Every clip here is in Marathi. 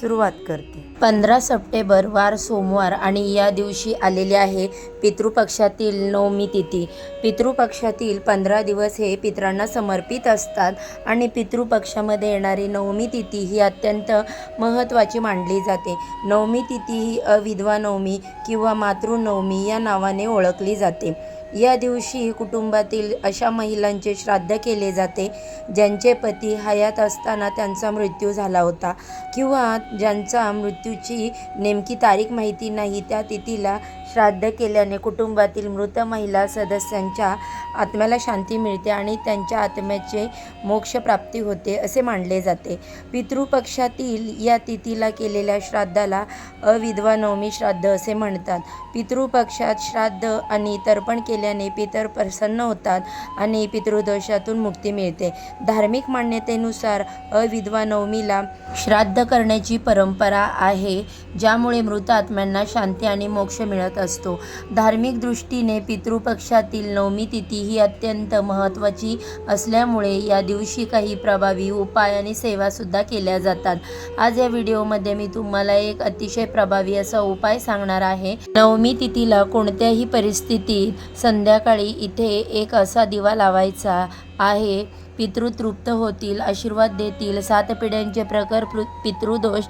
सुरुवात करते. पंधरा सप्टेंबर वार सोमवार आणि या दिवशी आलेले आहे पितृपक्षातील नवमी तिथी. पितृपक्षातील पंधरा दिवस हे पितरांना समर्पित असतात आणि पितृपक्षामध्ये येणारी नवमी तिथी ही अत्यंत महत्त्वाची मानली जाते. नवमी तिथी ही अविधवा नवमी किंवा मातृनवमी या नावाने ओळखली जाते. या दिवशी कुटुंबातील अशा महिलांचे श्राद्ध केले जाते ज्यांचे पती हयात असताना त्यांचा मृत्यू झाला होता किंवा ज्यांचा मृत्यूची नेमकी तारीख माहिती नाही त्या तिथीला श्राद्ध केल्याने कुटुंबातील मृत महिला सदस्यांच्या आत्म्याला शांती मिळते आणि त्यांच्या आत्म्याचे मोक्षप्राप्ती होते असे मानले जाते. पितृपक्षातील या तिथीला केलेल्या श्राद्धाला अविधवा नवमी श्राद्ध असे म्हणतात. पितृपक्षात श्राद्ध आणि तर्पण केले केल्याने पितर प्रसन्न होतात आणि पितृदोषातून मुक्ती मिळते. धार्मिक मान्यतेनुसार अविधवा नवमीला श्राद्ध करण्याची परंपरा आहे ज्यामुळे मृत आत्म्यांना शांती आणि मोक्ष मिळत असतो. धार्मिक दृष्टीने पितृपक्षातील नवमी तिथी ही अत्यंत महत्त्वाची असल्यामुळे या दिवशी काही प्रभावी उपाय आणि सेवासुद्धा केल्या जातात. आज या व्हिडिओमध्ये मी तुम्हाला एक अतिशय प्रभावी असा उपाय सांगणार आहे. नवमी तिथीला कोणत्याही परिस्थितीत संध्याकाळी इथे एक असा दिवा लावायचा आहे. पितृ तृप्त होतील आशीर्वाद देतील. सात पिढ्यांचे प्रकर पृ- पितृदोष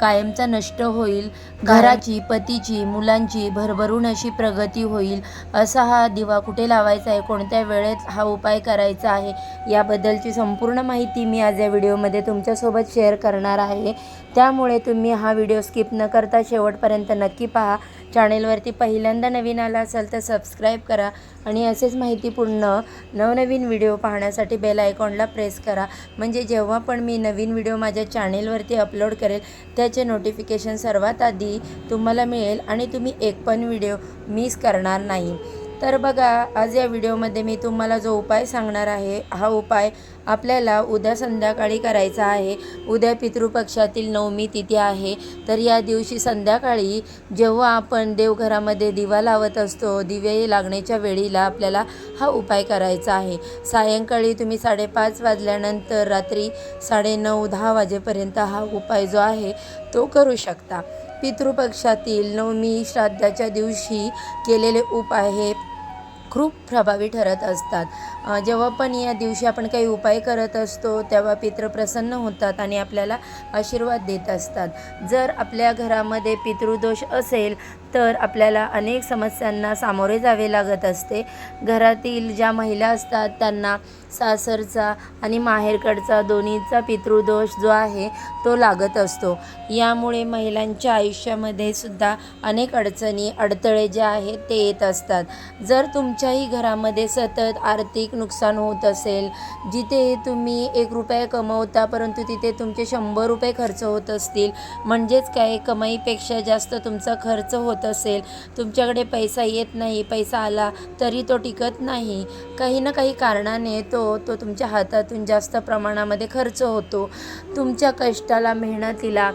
कायमचा नष्ट होईल. घराची पतीची मुलांची भरभरून अशी प्रगती होईल. असा हा दिवा कुठे लावायचा आहे? कोणत्या वेळेत हा उपाय करायचा आहे? याबद्दलची संपूर्ण माहिती मी आज या व्हिडिओमध्ये तुमच्यासोबत शेअर करणार आहे. त्यामुळे तुम्ही हा व्हिडिओ स्किप न करता शेवटपर्यंत नक्की पहा. चॅनेलवरती पहिल्यांदा नवीन आला असाल तर सबस्क्राईब करा आणि असेच माहितीपूर्ण नवनवीन व्हिडिओ पाहण्यासाठी बेल आयकॉनला प्रेस करा. म्हणजे जेव्हा पण मी नवीन व्हिडिओ माझ्या चॅनेलवरती अपलोड करेल त्याचे नोटिफिकेशन सर्वात आधी तुम्हाला मिळेल आणि तुम्ही एक पण व्हिडिओ मिस करणार नाही. तर बघा आज या व्हिडिओमध्ये मी तुम्हाला जो उपाय सांगणार आहे हा उपाय आपल्याला उद्या संध्याकाळी करायचा आहे. उद्या पितृपक्षातील नवमी तिथी आहे. तर या दिवशी संध्याकाळी जेव्हा आपण देवघरामध्ये दिवा लावत असतो दिवे लागण्याच्या वेळीला आपल्याला हा उपाय करायचा आहे. सायंकाळी तुम्ही साडेपाच वाजल्यानंतर रात्री साडेनऊ दहा वाजेपर्यंत हा उपाय जो आहे तो करू शकता. पितृपक्षातील नवमी श्राद्धाच्या दिवशी केलेले उपाय हे खूप प्रभावी ठरत असतात. जेव्हा पण या दिवशी आपण काही उपाय करत असतो तेव्हा पितृ प्रसन्न होतात आणि आपल्याला आशीर्वाद देत असतात. जर आपल्या घरामध्ये पितृदोष असेल तर आपल्याला अनेक समस्यांना सामोरे जावे लागत असते. घरातील ज्या महिला असतात त्यांना सासरचा आणि माहेरकडचा दोन्हीचा पितृदोष जो आहे तो लागत असतो. यामुळे महिलांच्या आयुष्यामध्ये सुद्धा अनेक अडचणी अडथळे जे आहेत ते येत असतात. जर तुमच्याही घरामध्ये सतत आर्थिक नुकसान होत असेल जिथे तुम्ही एक रुपया कमवता परंतु तिथे तुमचे शंभर रुपये खर्च होत असतील म्हणजेच काय? कमाईपेक्षा जास्त तुमचा खर्च होत असेल तुमच्याकडे पैसा येत नाही पैसा आला तरी तो टिकत नाही. काही ना काही कारणाने तो तो तुमच्या हातातून जास्त प्रमाणामध्ये खर्च होतो. तुमच्या कष्टाला मेहनतीला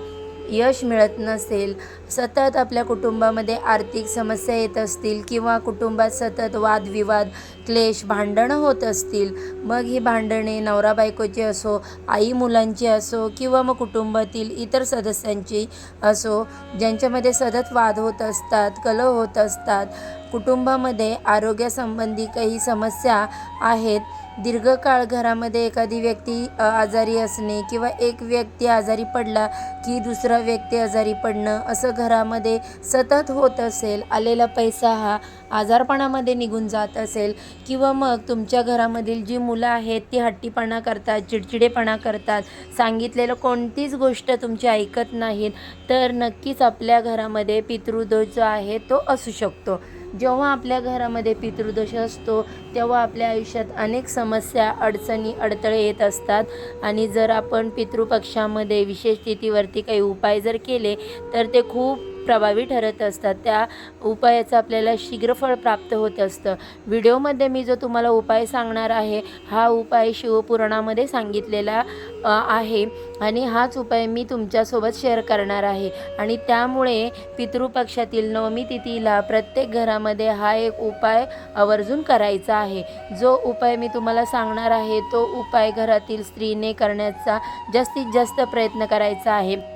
यश मिळत नसेल सतत आपल्या कुटुंबामध्ये आर्थिक समस्या येत असतील किंवा कुटुंबात सतत वादविवाद क्लेश भांडणं होत असतील मग ही भांडणे नवरा बायकोची असो आई मुलांची असो किंवा मग कुटुंबातील इतर सदस्यांची असो ज्यांच्यामध्ये सतत वाद होत असतात कलह होत असतात कुटुंबामध्ये आरोग्यासंबंधी काही समस्या आहेत दीर्घकाळ घरामध्ये एखादी व्यक्ती आजारी असणे किंवा एक व्यक्ती आजारी पडला की दुसरा व्यक्ती आजारी पडणं असं घरामध्ये सतत होत असेल आलेला पैसा हा आजारपणामध्ये निघून जात असेल किंवा मग तुमच्या घरामधील जी मुलं आहेत ती हट्टीपणा करतात चिडचिडेपणा करतात सांगितलेलं कोणतीच गोष्ट तुमची ऐकत नाहीत तर नक्कीच आपल्या घरामध्ये पितृदोष जो आहे तो असू शकतो. जेव्हा आपल्या घरामध्ये पितृदोष असतो तेव्हा आपल्या आयुष्यात अनेक समस्या अडचणी अडथळे येत असतात. आणि जर आपण पितृपक्षामध्ये विशेष तिथीवरती काही उपाय जर केले तर ते खूप प्रभावी ठरत असतात. त्या उपायाचं आपल्याला शीघ्रफळ प्राप्त होत असतं. व्हिडिओमध्ये मी जो तुम्हाला उपाय सांगणार आहे हा उपाय शिवपुराणामध्ये सांगितलेला आहे. आणि हाच उपाय मी तुमच्यासोबत शेअर करणार आहे. आणि त्यामुळे पितृपक्षातील नवमी तिथीला प्रत्येक घरामध्ये हा एक उपाय आवर्जून करायचा आहे. जो उपाय मी तुम्हाला सांगणार आहे तो उपाय घरातील स्त्रीने करण्याचा जास्तीत जास्त प्रयत्न करायचा आहे.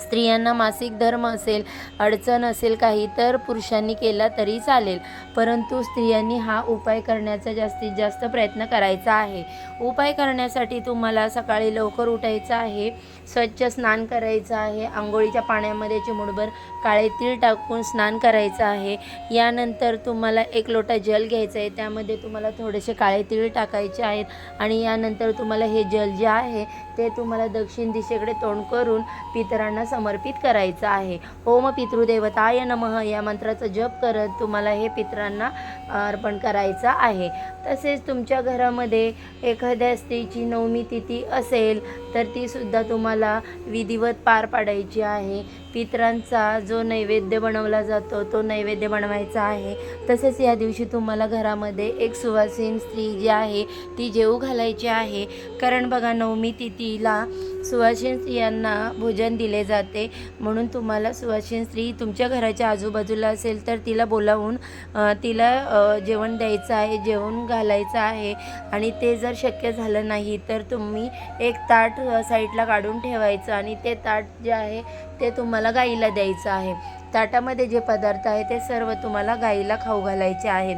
स्त्रियांना मासिक धर्म असेल अडचण असेल काही तर पुरुषांनी केला तरी चालेल. परंतु स्त्रियांनी हा उपाय करण्याचा जास्तीत जास्त प्रयत्न करायचा आहे. उपाय करण्यासाठी तुम्हाला सकाळी लवकर उठायचं आहे स्वच्छ स्नान करायचं आहे आंघोळीच्या पाण्यामध्ये चिमुडभर काळे तीळ टाकून स्नान करायचं आहे. यानंतर तुम्हाला एक लोटा जल घ्यायचं आहे त्यामध्ये तुम्हाला थोडेसे काळे तीळ टाकायचे आहेत आणि यानंतर तुम्हाला हे जल जे आहे ते तुम्हाला दक्षिण दिशेकडे तोंड करून पितरांना समर्पित करायचं आहे. ओम पितृदेवताय नमः. या मंत्राचा जप करत तुम्हाला हे पितरांना अर्पण करायचं आहे. तसेच तुमच्या घरामध्ये एखाद्या स्त्रीची नवमी तिथी असेल तर तीसुद्धा तुम्हाला विधिवत पार पाडायची आहे. पितरांचा जो नैवेद्य बनवला जातो तो नैवेद्य बनवायचा आहे. तसेच या दिवशी तुम्हाला घरामध्ये एक सुवासीन स्त्री जी आहे ती जेऊ घालायची आहे. कारण बघा नवमी तिथीला सुवासीन स्त्रियांना भोजन दिले जाते. म्हणून तुम्हाला सुवासिन स्त्री तुमच्या घराच्या आजूबाजूला असेल तर तिला बोलावून तिला जेवण द्यायचं आहे जेवण घालायचं आहे. आणि ते जर शक्य झालं नाही तर तुम्ही एक ताट साईडला काढून ठेवायचं आणि ते ताट जे आहे ते तुम्हाला गाईला द्यायचं आहे. ताटामध्ये जे पदार्थ आहे ते सर्व तुम्हाला गाईला खाऊ घालायचे आहेत.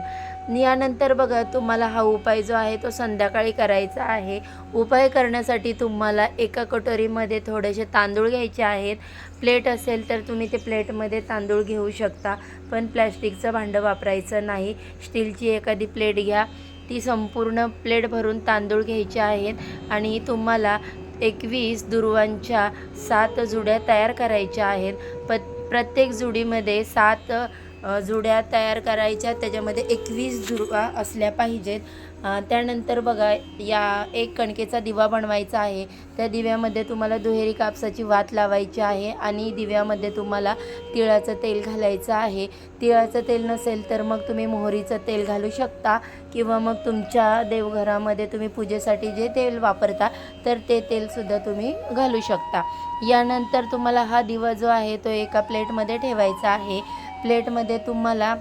यानंतर बघा तुम्हाला हा उपाय जो आहे तो संध्याकाळी करायचा आहे. उपाय करण्यासाठी तुम्हाला एका कटोरीमध्ये थोडेसे तांदूळ घ्यायचे आहेत. प्लेट असेल तर तुम्ही ते प्लेटमध्ये तांदूळ घेऊ शकता पण प्लॅस्टिकचं भांडं वापरायचं नाही. स्टीलची एखादी प्लेट घ्या. ती संपूर्ण प्लेट भरून तांदूळ घ्यायचे आहेत आणि तुम्हाला एकवीस दुर्वांच्या सात जुड्या तयार करायच्या आहेत. प प्रत्येक जुडीमध्ये सात जुड्या तयार करायच्या. त्याच्यामध्ये एकवीस जुडवा असल्या पाहिजेत. त्यानंतर बघा या एक कणकेचा दिवा बनवायचा आहे. त्या दिव्यामध्ये तुम्हाला दुहेरी कापसाची वात लावायची आहे आणि दिव्यामध्ये तुम्हाला तिळाचं तेल घालायचं आहे. तिळाचं तेल नसेल तर मग तुम्ही मोहरीचं तेल घालू शकता किंवा मग तुमच्या देवघरामध्ये तुम्ही पूजेसाठी जे तेल वापरता तर ते तेलसुद्धा तुम्ही घालू शकता. यानंतर तुम्हाला हा दिवा जो आहे तो एका प्लेटमध्ये ठेवायचा आहे. प्लेटमध्ये तुम्हाला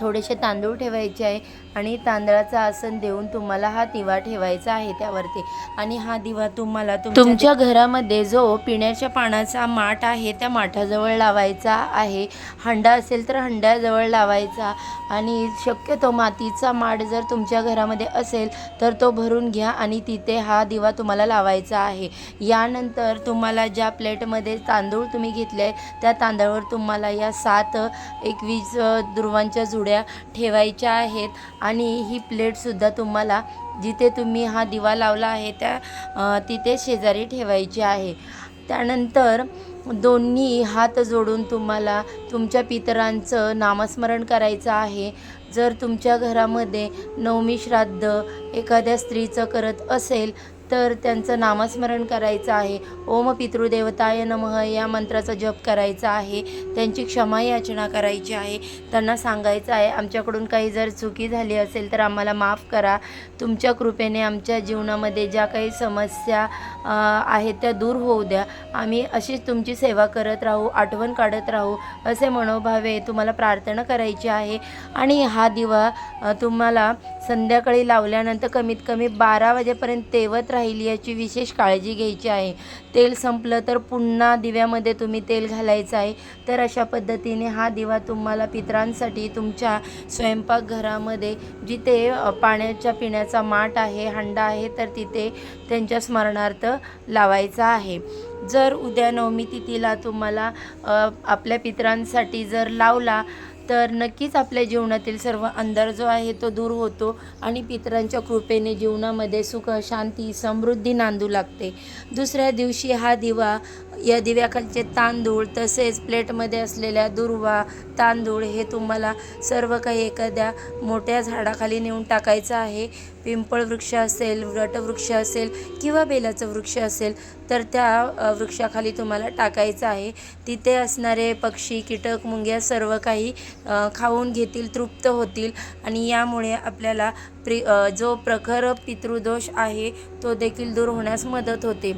थोडेसे तांदूळ ठेवायचे आहे. आणि तांदळाचं आसन देऊन तुम्हाला हा दिवा ठेवायचा आहे त्यावरती. आणि हा दिवा तुम्हाला तुमच्या घरामध्ये जो पिण्याच्या पाण्याचा माठ आहे त्या माठाजवळ लावायचा आहे. हंडा असेल तर हंड्याजवळ लावायचा. आणि शक्यतो मातीचा माठ जर तुमच्या घरामध्ये असेल तर तो भरून घ्या आणि तिथे हा दिवा तुम्हाला लावायचा आहे. यानंतर तुम्हाला ज्या प्लेटमध्ये तांदूळ तुम्ही घेतले त्या तांदळावर तुम्हाला या सात एकवीस अ, दुर्वांच्या जुड्या ठेवायच्या आहेत. आणि ही प्लेटसुद्धा तुम्हाला जिथे तुम्ही हा दिवा लावला आहे त्या तिथे शेजारी ठेवायची आहे. त्यानंतर दोन्ही हात जोडून तुम्हाला तुमच्या पितरांचं नामस्मरण करायचं आहे. जर तुमच्या घरामध्ये नवमी श्राद्ध एखाद्या स्त्रीचं करत असेल तर त्यांचं नामस्मरण करायचं आहे. ओम पितृदेवताय नमः या मंत्राचा जप करायचा आहे. त्यांची क्षमा याचना करायची आहे. त्यांना सांगायचं आहे आमच्याकडून काही जर चुकी झाली असेल तर आम्हाला माफ करा. तुमच्या कृपेने आमच्या जीवनामध्ये ज्या काही समस्या आहेत त्या दूर होऊ द्या. आम्ही अशीच तुमची सेवा करत राहू आठवण काढत राहू असे मनोभावे तुम्हाला प्रार्थना करायची आहे. आणि हा दिवा तुम्हाला संध्याकाळी लावल्यानंतर कमीत कमी बारा वाजेपर्यंत तेवत राहील याची विशेष काळजी घ्यायची आहे. तेल संपलं तर पुन्हा दिव्यामध्ये तुम्ही तेल घालायचं आहे. तर अशा पद्धतीने हा दिवा तुम्हाला पितरांसाठी तुमच्या स्वयंपाकघरामध्ये जिथे पाण्याच्या पिण्याचा माठ आहे हंडा आहे तर तिथे त्यांच्या स्मरणार्थ लावायचा आहे. जर उद्या नवमी तिथीला तुम्हाला आपल्या पितरांसाठी जर लावला तर नक्कीच आपल्या जीवनातील सर्व अंधार जो आहे तो दूर होतो आणि पितरांच्या कृपेने जीवनामध्ये सुख शांती समृद्धी नांदू लागते. दुसऱ्या दिवशी हा दिवा या दिव्याखालचे तांदूळ तसेच प्लेटमध्ये असलेल्या दुर्वा तांदूळ हे तुम्हाला सर्व काही एखाद्या मोठ्या झाडाखाली नेऊन टाकायचं आहे. पिंपळ वृक्ष असेल वटवृक्ष असेल किंवा बेलाचं वृक्ष असेल तर त्या वृक्षाखाली तुम्हाला टाकायचं आहे. तिथे असणारे पक्षी कीटक मुंग्या सर्व काही खाऊन घेतील तृप्त होतील आणि यामुळे आपल्याला प्रि जो प्रखर पितृदोष आहे तो देखील दूर होण्यास मदत होते.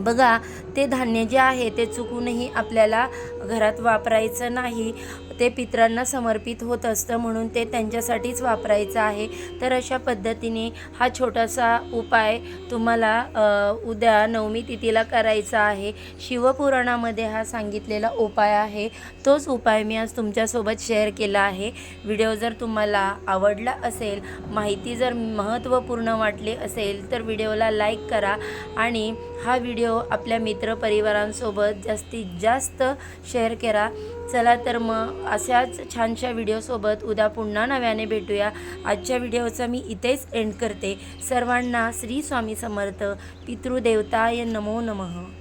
बघा ते धान्य जे आहे ते चुकूनही आपल्याला घरात वापरायचं नाही. ते पितरांना समर्पित होत असतं म्हणून ते त्यांच्यासाठीच वापरायचं आहे. तर अशा पद्धतीने हा छोटासा उपाय तुम्हाला उद्या नवमी तिथीला करायचा आहे. शिवपुराणामध्ये हा सांगितलेला उपाय आहे. तोच उपाय मी आज तुमच्यासोबत शेअर केला आहे. व्हिडिओ जर तुम्हाला आवडला असेल माहिती जर महत्त्वपूर्ण वाटली असेल तर व्हिडिओला लाईक करा आणि हा व्हिडिओ आपल्या मित्रपरिवारांसोबत जास्तीत जास्त शेअर करा. चला तर मग अशाच छानशा व्हिडिओसोबत उद्या पुन्हा नव्याने भेटूया. आजच्या व्हिडिओचा मी इथेच एंड करते. सर्वांना श्री स्वामी समर्थ पितृदेवताय नमो नमः.